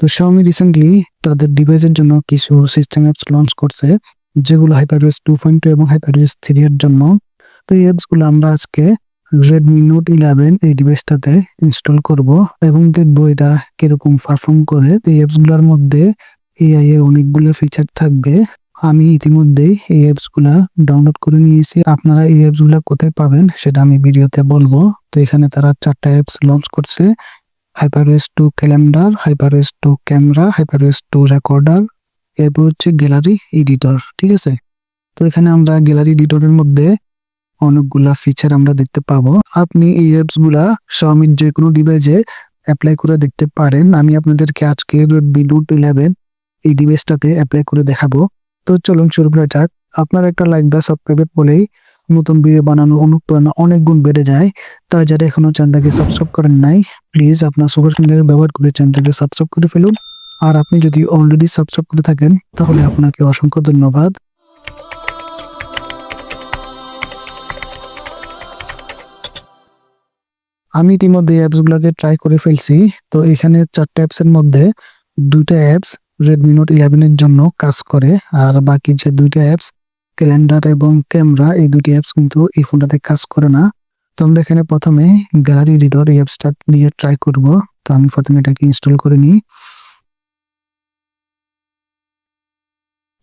তো Xiaomi recently তাদের ডিভাইসের জন্য কিছু সিস্টেম অ্যাপস লঞ্চ করছে, যেগুলো HyperOS টু পয়েন্ট টু এবং HyperOS থ্রি এর জন্য। তো এই অ্যাপসগুলো আমরা আজকে রেডমি নোট ইলেভেন এই ডিভাইসটাতে ইনস্টল করব এবং দেখব এটা কীরকম পারফর্ম করে। তো এই অ্যাপসগুলোর মধ্যে এআই এর অনেকগুলো ফিচার থাকবে। আমি ইতিমধ্যেই এই অ্যাপসগুলা ডাউনলোড করে নিয়েছি। আপনারা এই অ্যাপসগুলা কোথায় পাবেন সেটা আমি ভিডিওতে বলব। তো এখানে তারা চারটা অ্যাপস লঞ্চ করছে। HyperOS two calendar HyperOS two camera HyperOS two recorder এরপর হচ্ছে গ্যালারি এডিটর ঠিক আছে? তো এখানে আমরা গ্যালারি এডিটরের মধ্যে অনেকগুলা ফিচার আমরা দেখতে পাবো। আপনি এই অ্যাপসগুলা Xiaomi যে কোনো ডিভাইসে অ্যাপ্লাই করে দেখতে পারেন। আমি আপনাদেরকে আজকে Redmi Note 11 এই ডিভাইসটাতে অ্যাপ্লাই করে দেখাবো। তো চলুন শুরু করা যাক। আপনার একটা লাইক বা সাবস্ক্রাইব বলেই নতুন ভিডিও বানানোর অনুপ্রেরণা অনেক গুণ বেড়ে যায়। তাই যারা এখনও চ্যানেলটাকে সাবস্ক্রাইব করেন নাই প্লিজ আপনার সুপার ফিঙ্গার ব্যবহার করে চ্যানেলটাকে সাবস্ক্রাইব করে ফেলুন। আর আপনি যদি অলরেডি সাবস্ক্রাইব করে থাকেন, তাহলে আপনাকে অসংখ্য ধন্যবাদ। আমি ইতিমধ্যে অ্যাপসগুলোকে ট্রাই করে ফেলছি। তো এখানে চারটে অ্যাপসের মধ্যে দুইটা অ্যাপস রেডমি নোট ইলেভেনের জন্য কাজ করে, আর বাকি যে দুইটা অ্যাপস ক্যালেন্ডার এবং ক্যামেরা, এই দুটি অ্যাপস কিন্তু এই ফোনটাতে কাজ করে না। তো আমরা এখানে প্রথমে গ্যালারি রিডর এই অ্যাপসটা দিয়ে ট্রাই করব। তো আমি প্রথমে এটাকে ইনস্টল করে নিই।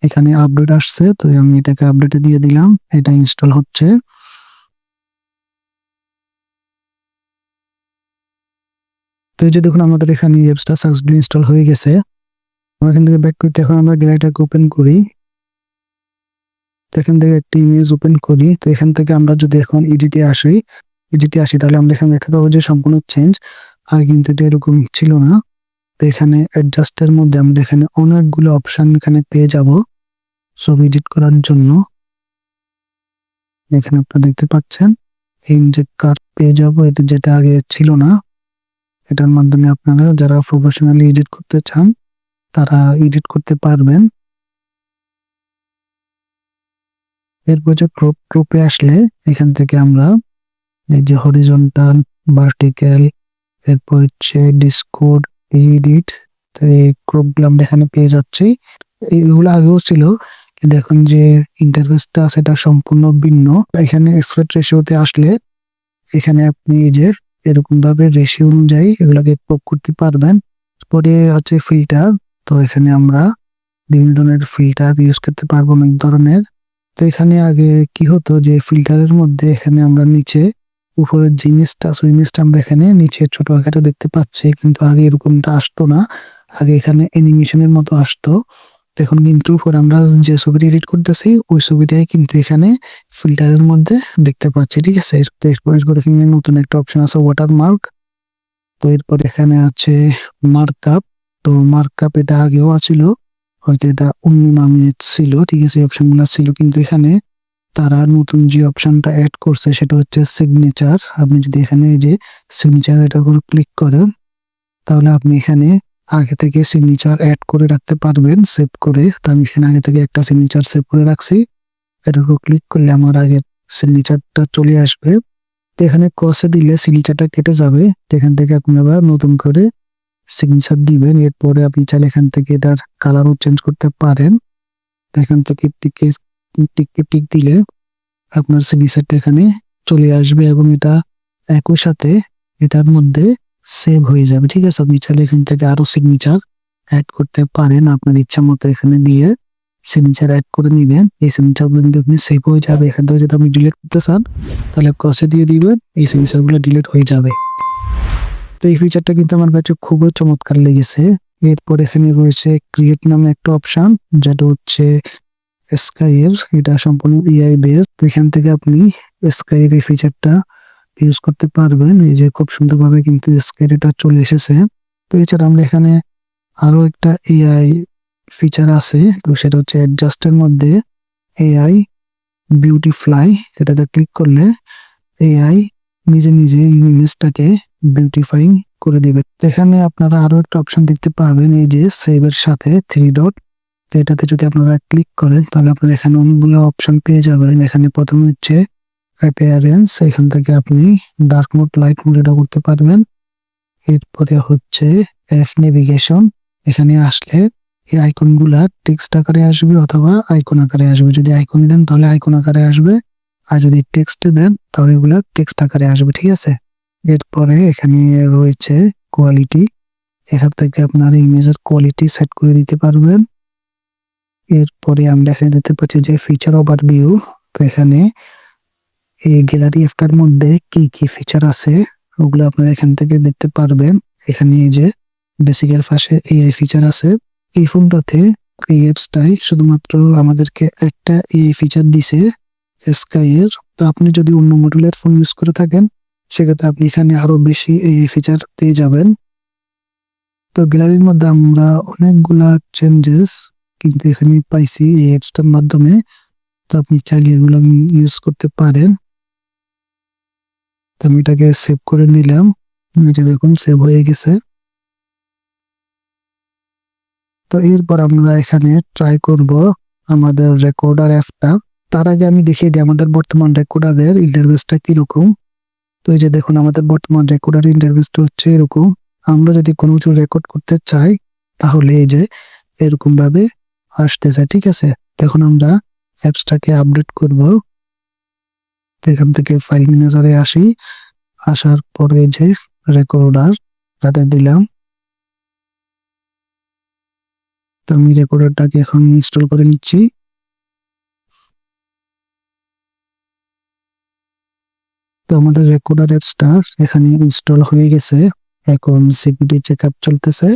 এখানে আপডেট আসছে, তো আমি এটাকে আপডেটে দিয়ে দিলাম। এটা ইনস্টল হচ্ছে। তো যে দেখুন, আমাদের এখানে অ্যাপসটা সাকসেসফুলি ইনস্টল হয়ে গেছে। আমরা এখান থেকে ব্যাক করতে এখন আমরা গ্যালারিটাকে ওপেন করি। তো এখান থেকে একটি ইমেজ ওপেন করি। তো এখান থেকে আমরা যদি এখন এডিটে আসি এডিটে আসি, তাহলে আমরা এখানে দেখতে পাবো যে সম্পূর্ণ চেঞ্জ আর কিন্তু এটা এরকম ছিল না। তো এখানে অ্যাডজাস্টের মধ্যে আমরা এখানে অনেকগুলো অপশন এখানে পেয়ে যাব। ছবি এডিট করার জন্য। এখানে আপনারা দেখতে পাচ্ছেন, এই যে কার পেয়ে যাব, এটা যেটা আগে ছিল না, এটার মাধ্যমে আপনারা যারা প্রফেশনালি এডিট করতে চান, তারা এডিট করতে পারবেন। এরপর যে ক্রপ ক্রপে আসলে এখান থেকে আমরা এই যে হরিজন্টাল ভার্টিক্যাল এরপর হচ্ছে ডিসকোড এডিট তো এই ক্রপগুলো আমরা এখানে পেয়ে যাচ্ছি। এইগুলো আগেও ছিল, কিন্তু এখন যে ইন্টারফেসটা সেটা সম্পূর্ণ ভিন্ন। এখানে এক্সপেক্ট রেশিওতে আসলে এখানে আপনি এই যে এরকম ভাবে রেশিও অনুযায়ী এগুলাকে ক্রপ করতে পারবেন। পরে হচ্ছে ফিল্টার তো এখানে আমরা বিভিন্ন ধরনের ফিল্টার ইউজ করতে পারব অনেক ধরনের। তো এখানে আগে কি হতো যে ফিল্টারের মধ্যে এখানে আমরা নিচে উপরের যে ইমেজটা সেই আমরা এখানে নিচে ছোট আকারে দেখতে পাচ্ছি। কিন্তু আগে এরকমটা আসতো না। আগে এখানে অ্যানিমেশনের মতো আসতো। এখন কিন্তু উপরে আমরা যে ছবিটি এডিট করতেছি, ওই ছবিটাই কিন্তু এখানে ফিল্টারের মধ্যে দেখতে পাচ্ছি, ঠিক আছে? এরপর নতুন একটা অপশন আছে ওয়াটার মার্ক তো এরপর এখানে আছে মার্কআপ তো মার্ক মার্কআপ এটা আগেও আছিল। হয়তো এটা অন্য নামে ছিল, ঠিক আছে অপশনগুলো ছিল, কিন্তু এখানে তারা নতুন যে অপশনটা অ্যাড করছে সেটা হচ্ছে সিগনেচার আপনি যদি এখানে এই যে সিগনেচার এটার উপর ক্লিক করেন, তাহলে আপনি এখানে আগে থেকে সিগনেচার অ্যাড করে রাখতে পারবেন সেভ করে। তো আমি এখানে আগে থেকে একটা সিগনেচার সেভ করে রাখছি। এটার উপর ক্লিক করলে আমার আগে সিগনেচারটা চলে আসবে। এখানে ক্রসে দিলে সিগনেচারটা কেটে যাবে। এখান থেকে আপনি আবার নতুন করে সিগনেচার দিবেন, এরপরে আপনি চাইলে এখান থেকে এটার কালারও চেঞ্জ করতে পারেন। এখান থেকে টিকে টিককে টিক দিলে আপনার সিগনেচারটা এখানে চলে আসবে এবং এটা একই সাথে এটার মধ্যে সেভ হয়ে যাবে। ঠিক আছে, আপনি চাইলে এখান থেকে আরও সিগনেচার অ্যাড করতে পারেন। আপনার ইচ্ছা মতো এখানে দিয়ে সিগনেচার অ্যাড করে নেবেন। এই সিগনেচারগুলো কিন্তু আপনি সেভ হয়ে যাবে, এখান থেকে যদি আপনি ডিলিট করতে চান, তাহলে ক্রসে দিয়ে দিবেন, এই সিগনেচারগুলো ডিলিট হয়ে যাবে। তো এই ফিচারটা কিন্তু আমার কাছে খুবই চমৎকার লেগেছে। এরপর এখানে রয়েছে ক্রিয়েট নামে একটা অপশন যেটা হচ্ছে স্কাই এর, এটা সম্পূর্ণ এআই বেস তো এখান থেকে আপনি স্কাই এর এই ফিচারটা ইউজ করতে পারবেন। এই যে খুব সুন্দরভাবে কিন্তু স্কাই এটা চলে এসেছে। তো এছাড়া আমরা এখানে আরও একটা এআই ফিচার আছে, তো সেটা হচ্ছে অ্যাডজাস্টের মধ্যে এআই বিউটি ফ্লাই সেটাতে ক্লিক করলে এআই নিজে নিজে ইমেজটাকে বিউটিফাইং করে দেবে এখানে আপনারা আরও একটা অপশন দেখতে পাবেন, এই যে সেভ এর সাথে থ্রি ডট তো এটাতে যদি আপনারা ক্লিক করেন, তাহলে আপনারা এখানে অনেকগুলো অপশন পেয়ে যাবেন। এখানে প্রথমে হচ্ছে অ্যাপিয়ারেন্স এখান থেকে আপনি ডার্ক মোড লাইট মোড এটা করতে পারবেন। এরপরে হচ্ছে এফ নেভিগেশন এখানে আসলে এই আইকনগুলা টেক্সট আকারে আসবে অথবা আইকন আকারে আসবে। যদি আইকন দেন, তাহলে আইকন আকারে আসবে। আর যদি টেক্সট দেন, তাহলে এগুলা টেক্সট আকারে আসবে, ঠিক আছে? এরপরে এখানে রয়েছে কোয়ালিটি এখান থেকে আপনার ইমেজের কোয়ালিটি সেট করে দিতে পারবেন। এরপরে আমরা এখানে দেখতে পাচ্ছি যে ফিচার ওভার ভিউ তো এখানে এই গ্যালারি অ্যাপটার মধ্যে কি কি ফিচার আছে, ওগুলো আপনারা এখান থেকে দেখতে পারবেন। এখানে এই যে বেসিকের পাশে এআই ফিচার আছে। এই ফোনটাতে এই অ্যাপসটাই শুধুমাত্র আমাদেরকে একটা এআই ফিচার দিছে স্কাই এর। তো আপনি যদি অন্য মডেলের ফোন ইউজ করে থাকেন সেক্ষেত্রে আপনি এখানে আরও বেশি এই ফিচার পেয়ে যাবেন। তো গ্যালারির মধ্যে আমরা অনেকগুলা চেঞ্জেস কিন্তু এখানে পাইছি এই অ্যাপসটার মাধ্যমে। তো আপনি চাইলে এগুলো ইউজ করতে পারেন। তো আমি এটাকে সেভ করে নিলাম। এটা দেখুন সেভ হয়ে গেছে। তো এরপর আমরা এখানে ট্রাই করব আমাদের রেকর্ডার অ্যাপটা তার আগে আমি দেখিয়ে দিই আমাদের বর্তমান রেকর্ডারের ইন্টারভেসটা কীরকম। তো এই যে দেখুন, আমাদের বর্তমান রেকর্ডার ইন্টারভেসটা হচ্ছে এরকম। আমরা যদি কোনো কিছু রেকর্ড করতে চাই, তাহলে এই যে এরকম ভাবে আসতে চাই, ঠিক আছে? এখন আমরা অ্যাপসটাকে আপডেট করব। এখান থেকে ফাইল ম্যানেজারে আসি। আসার পরে যে রেকর্ডার তাতে দিলাম। তো আমি রেকর্ডারটাকে এখন ইনস্টল করে নিচ্ছি। আমাদের রেকর্ডার অ্যাপসটা এখানে ইনস্টল হয়ে গেছে। এখন সিকিউরিটি চেকআপ চলতেছে।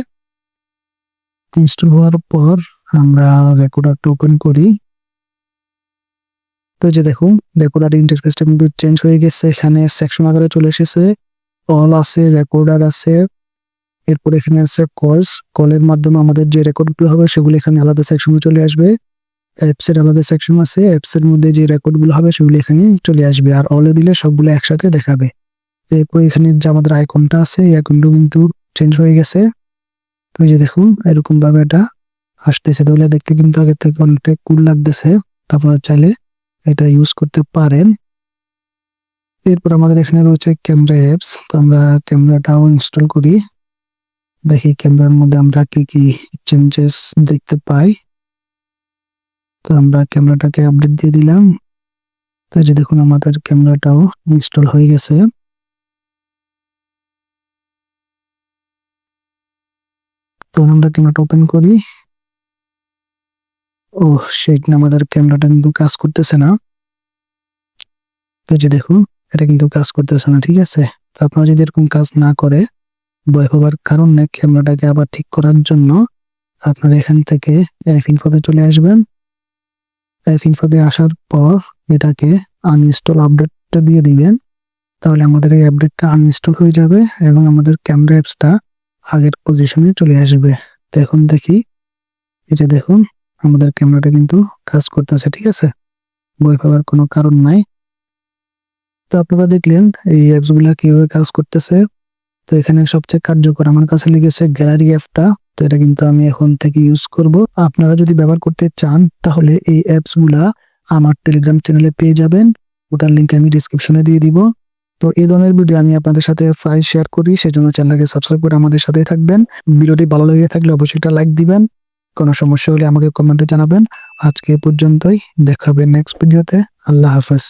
ইনস্টল হওয়ার পর আমরা রেকর্ডারটা ওপেন করি। তো যে দেখুন রেকর্ডার ইন্টারফেসটা কিন্তু চেঞ্জ হয়ে গেছে। এখানে সেকশন আকারে চলে এসেছে। অল আছে রেকর্ডার আছে। এরপর এখানে আছে কলস কলের মাধ্যমে আমাদের যে রেকর্ডগুলো হবে, সেগুলো এখানে আলাদা সেকশনে চলে আসবে। অ্যাপস এর আলাদা সেকশন আছে। অ্যাপস এর মধ্যে যে রেকর্ডগুলো হবে সেগুলো এখানে চলে আসবে আর অলে দিলে সবগুলো একসাথে দেখাবে। এরপর এখানে যে আমাদের আইকনটা আছে, এই আইকনটাও কিন্তু চেঞ্জ হয়ে গেছে। তো এই যে দেখুন এরকম ভাবে এটা আসতেছে। তাহলে দেখতে কিন্তু আগের থেকে অনেকটা কুল লাগতেছে। তারপরে চাইলে এটা ইউজ করতে পারেন। এরপর আমাদের এখানে রয়েছে ক্যামেরা অ্যাপস তো আমরা ক্যামেরাটাও ইনস্টল করি। দেখি ক্যামেরার মধ্যে আমরা কি কি চেঞ্জেস দেখতে পাই। তো আমরা ক্যামেরাটাকে আপডেট দিয়ে দিলাম। তো যে দেখুন আমাদের ক্যামেরাটাও ইনস্টল হয়ে গেছে। তো আমরা ক্যামেরাটা ওপেন করি। ও সেট আমাদের ক্যামেরাটা কিন্তু কাজ করতেছে না। তো যে দেখুন, এটা কিন্তু কাজ করতেছে না, ঠিক আছে? তো আপনারা যদি এরকম কাজ না করে, ভয় পাবার কারণে ক্যামেরাটাকে আবার ঠিক করার জন্য, আপনারা এখান থেকে ইনফোতে চলে আসবেন। অ্যাপ ইনফোতে আসার পর এটাকে আনইনস্টল আপডেটটা দিয়ে দিবেন। তাহলে আমাদের এই আপডেটটা আনইনস্টল হয়ে যাবে এবং আমাদের ক্যামেরা অ্যাপসটা আগের পজিশনে চলে আসবে। তো এখন দেখি এটা দেখুন, আমাদের ক্যামেরাটা কিন্তু কাজ করতেছে, ঠিক আছে? বই পাওয়ার কোনো কারণ নাই। তো আপনারা দেখলেন, এই অ্যাপসগুলা কীভাবে কাজ করতেছে? তো এখানে সবচেয়ে কার্যকর আমার কাছে লেগেছে গ্যালারি অ্যাপটা তো এটা কিন্তু আমি এখন থেকে ইউজ করব। আপনারা যদি ব্যবহার করতে চান, তাহলে এই অ্যাপসগুলা আমার টেলিগ্রাম চ্যানেলে পেয়ে যাবেন। ওটার লিঙ্ক আমি ডিসক্রিপশনে দিয়ে দিব। তো এই ধরনের ভিডিও আমি আপনাদের সাথে প্রায় শেয়ার করি, সেজন্য চ্যানেলকে সাবস্ক্রাইব করে আমাদের সাথেই থাকবেন। ভিডিওটি ভালো লেগে থাকলে অবশ্যই একটা লাইক দিবেন। কোনো সমস্যা হলে আমাকে কমেন্টে জানাবেন। আজকে পর্যন্তই, দেখা হবে নেক্সট ভিডিওতে আল্লাহ হাফেজ।